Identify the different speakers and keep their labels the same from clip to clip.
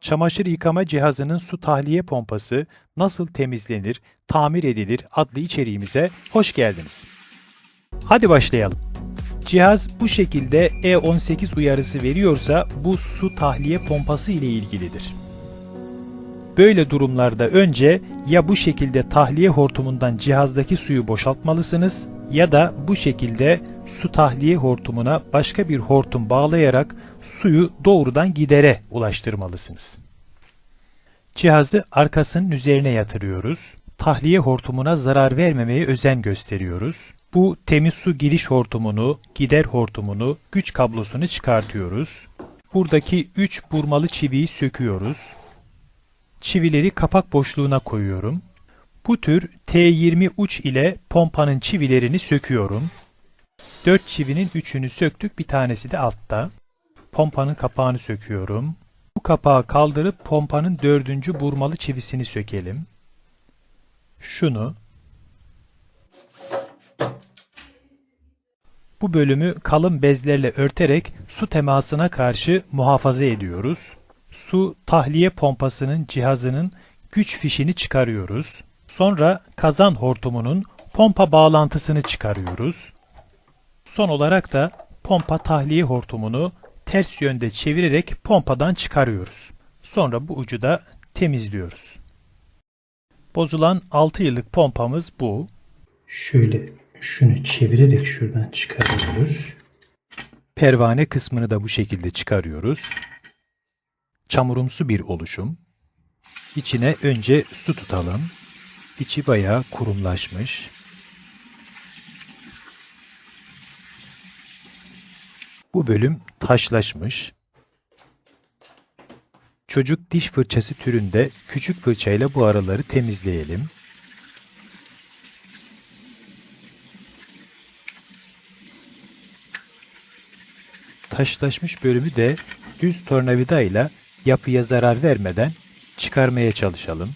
Speaker 1: Çamaşır yıkama cihazının su tahliye pompası nasıl temizlenir, tamir edilir adlı içeriğimize hoş geldiniz. Hadi başlayalım. Cihaz bu şekilde E18 uyarısı veriyorsa bu su tahliye pompası ile ilgilidir. Böyle durumlarda önce ya bu şekilde tahliye hortumundan cihazdaki suyu boşaltmalısınız ya da bu şekilde su tahliye hortumuna başka bir hortum bağlayarak suyu doğrudan gidere ulaştırmalısınız. Cihazı arkasının üzerine yatırıyoruz. Tahliye hortumuna zarar vermemeye özen gösteriyoruz. Bu temiz su giriş hortumunu, gider hortumunu, güç kablosunu çıkartıyoruz. Buradaki 3 burmalı çiviyi söküyoruz. Çivileri kapak boşluğuna koyuyorum. Bu tür T20 uç ile pompanın çivilerini söküyorum. 4 çivinin 3'ünü söktük, bir tanesi de altta. Pompanın kapağını söküyorum. Bu kapağı kaldırıp pompanın dördüncü burmalı çivisini sökelim. Şunu. Bu bölümü kalın bezlerle örterek su temasına karşı muhafaza ediyoruz. Su tahliye pompasının cihazının güç fişini çıkarıyoruz. Sonra kazan hortumunun pompa bağlantısını çıkarıyoruz. Son olarak da pompa tahliye hortumunu ters yönde çevirerek pompadan çıkarıyoruz. Sonra bu ucu da temizliyoruz. Bozulan 6 yıllık pompamız bu.
Speaker 2: Şöyle şunu çevirerek şuradan çıkarıyoruz.
Speaker 1: Pervane kısmını da bu şekilde çıkarıyoruz. Çamurumsu bir oluşum. İçine önce su tutalım. İçi bayağı kurumlaşmış. Bu bölüm taşlaşmış. Çocuk diş fırçası türünde küçük fırçayla bu araları temizleyelim. Taşlaşmış bölümü de düz tornavida ile yapıya zarar vermeden çıkarmaya çalışalım.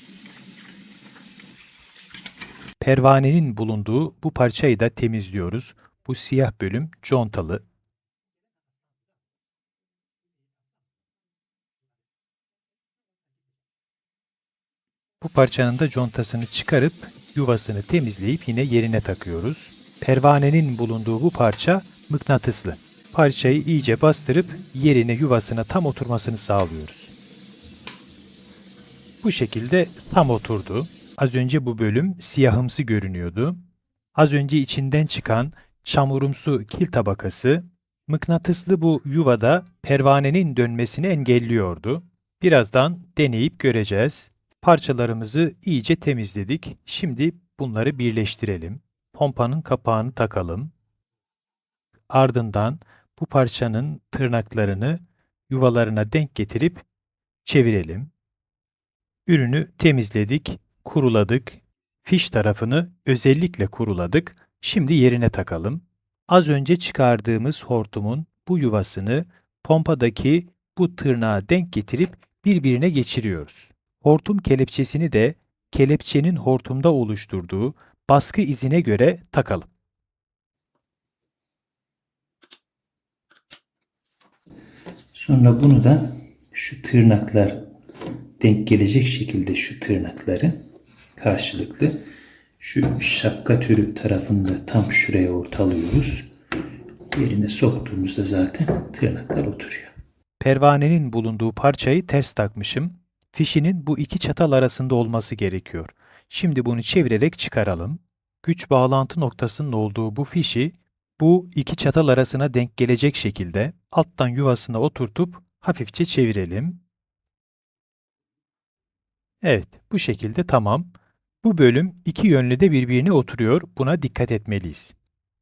Speaker 1: Pervanenin bulunduğu bu parçayı da temizliyoruz. Bu siyah bölüm contalı. Bu parçanın da contasını çıkarıp yuvasını temizleyip yine yerine takıyoruz. Pervanenin bulunduğu bu parça mıknatıslı. Parçayı iyice bastırıp yerine yuvasına tam oturmasını sağlıyoruz. Bu şekilde tam oturdu. Az önce bu bölüm siyahımsı görünüyordu. Az önce içinden çıkan çamurumsu kil tabakası mıknatıslı bu yuvada pervanenin dönmesini engelliyordu. Birazdan deneyip göreceğiz. Parçalarımızı iyice temizledik. Şimdi bunları birleştirelim. Pompanın kapağını takalım. Ardından bu parçanın tırnaklarını yuvalarına denk getirip çevirelim. Ürünü temizledik, kuruladık. Fiş tarafını özellikle kuruladık. Şimdi yerine takalım. Az önce çıkardığımız hortumun bu yuvasını pompadaki bu tırnağa denk getirip birbirine geçiriyoruz. Hortum kelepçesini de kelepçenin hortumda oluşturduğu baskı izine göre takalım.
Speaker 2: Sonra bunu da şu tırnaklar denk gelecek şekilde şu tırnakları karşılıklı şu şapka türü tarafında tam şuraya ortalıyoruz. Yerine soktuğumuzda zaten tırnaklar oturuyor.
Speaker 1: Pervanenin bulunduğu parçayı ters takmışım. Fişinin bu iki çatal arasında olması gerekiyor. Şimdi bunu çevirerek çıkaralım. Güç bağlantı noktasının olduğu bu fişi bu iki çatal arasına denk gelecek şekilde alttan yuvasına oturtup hafifçe çevirelim. Evet, bu şekilde tamam. Bu bölüm iki yönlü de birbirine oturuyor. Buna dikkat etmeliyiz.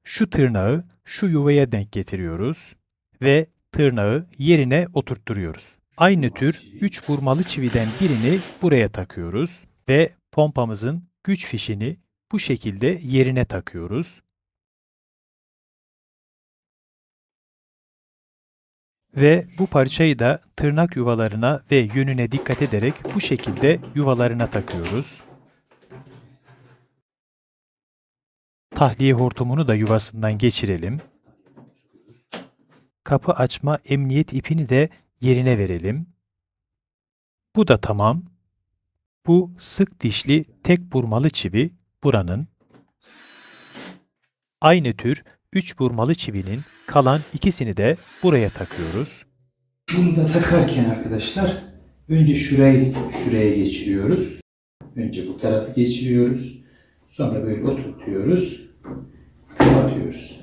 Speaker 1: Şu tırnağı şu yuvaya denk getiriyoruz ve tırnağı yerine oturtturuyoruz. Aynı tür 3 vurmalı çividen birini buraya takıyoruz ve pompamızın güç fişini bu şekilde yerine takıyoruz. Ve bu parçayı da tırnak yuvalarına ve yönüne dikkat ederek bu şekilde yuvalarına takıyoruz. Tahliye hortumunu da yuvasından geçirelim. Kapı açma emniyet ipini de yerine verelim. Bu da tamam. Bu sık dişli tek burmalı çivi buranın. Aynı tür 3 burmalı çivinin kalan ikisini de buraya takıyoruz.
Speaker 2: Bunu da takarken arkadaşlar önce şurayı şuraya geçiriyoruz. Önce bu tarafı geçiriyoruz. Sonra böyle oturtuyoruz. Kapatıyoruz.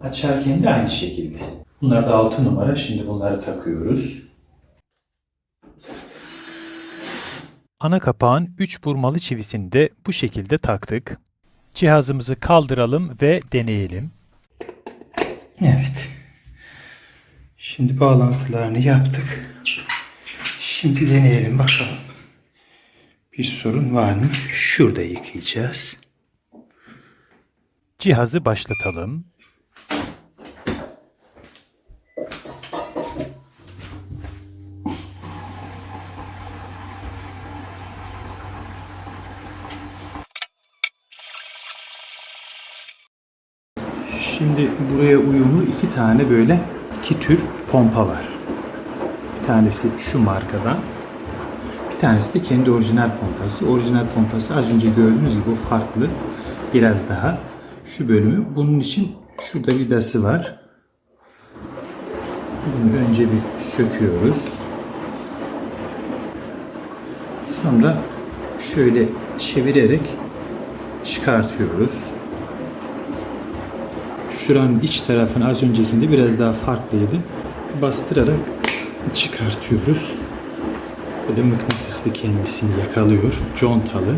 Speaker 2: Açarken de aynı şekilde. Bunlar da 6 numara. Şimdi bunları takıyoruz.
Speaker 1: Ana kapağın 3 burmalı çivisini de bu şekilde taktık. Cihazımızı kaldıralım ve deneyelim.
Speaker 2: Evet. Şimdi bağlantılarını yaptık. Şimdi deneyelim bakalım. Bir sorun var mı? Şurada yıkayacağız.
Speaker 1: Cihazı başlatalım.
Speaker 2: Şimdi buraya uyumlu iki tane böyle iki tür pompa var. Bir tanesi şu markadan. Bir tanesi de kendi orijinal pompası. Orijinal pompası az önce gördüğünüz gibi bu farklı. Biraz daha şu bölümü. Bunun için şurada vidası var. Bunu önce bir söküyoruz. Sonra şöyle çevirerek çıkartıyoruz. Şuranın iç tarafını az öncekinde biraz daha farklıydı. Bastırarak çıkartıyoruz. Böyle mıknatıslı kendisini yakalıyor. Contalı.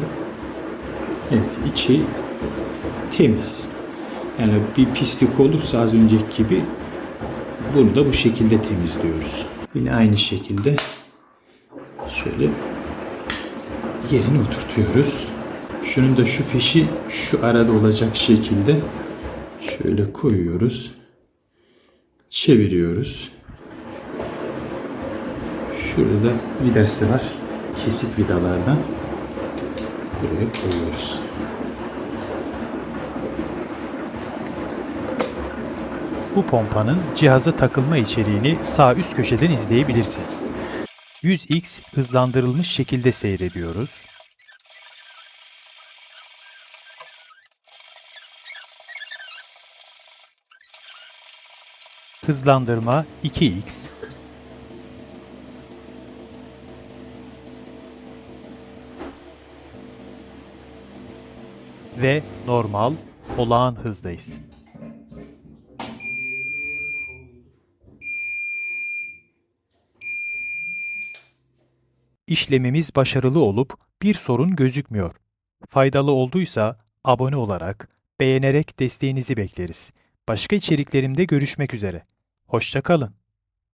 Speaker 2: Evet içi temiz. Yani bir pislik olursa az önceki gibi bunu da bu şekilde temizliyoruz. Yine aynı şekilde şöyle yerine oturtuyoruz. Şunun da şu fişi şu arada olacak şekilde şöyle koyuyoruz. Çeviriyoruz. Şurada vidası var. Kesik vidalardan. Buraya koyuyoruz.
Speaker 1: Bu pompanın cihaza takılma içeriğini sağ üst köşeden izleyebilirsiniz. 100x hızlandırılmış şekilde seyrediyoruz. Hızlandırma 2x. Ve normal olağan hızdayız. İşlemimiz başarılı olup bir sorun gözükmüyor. Faydalı olduysa abone olarak, beğenerek desteğinizi bekleriz. Başka içeriklerimde görüşmek üzere. Hoşça kalın.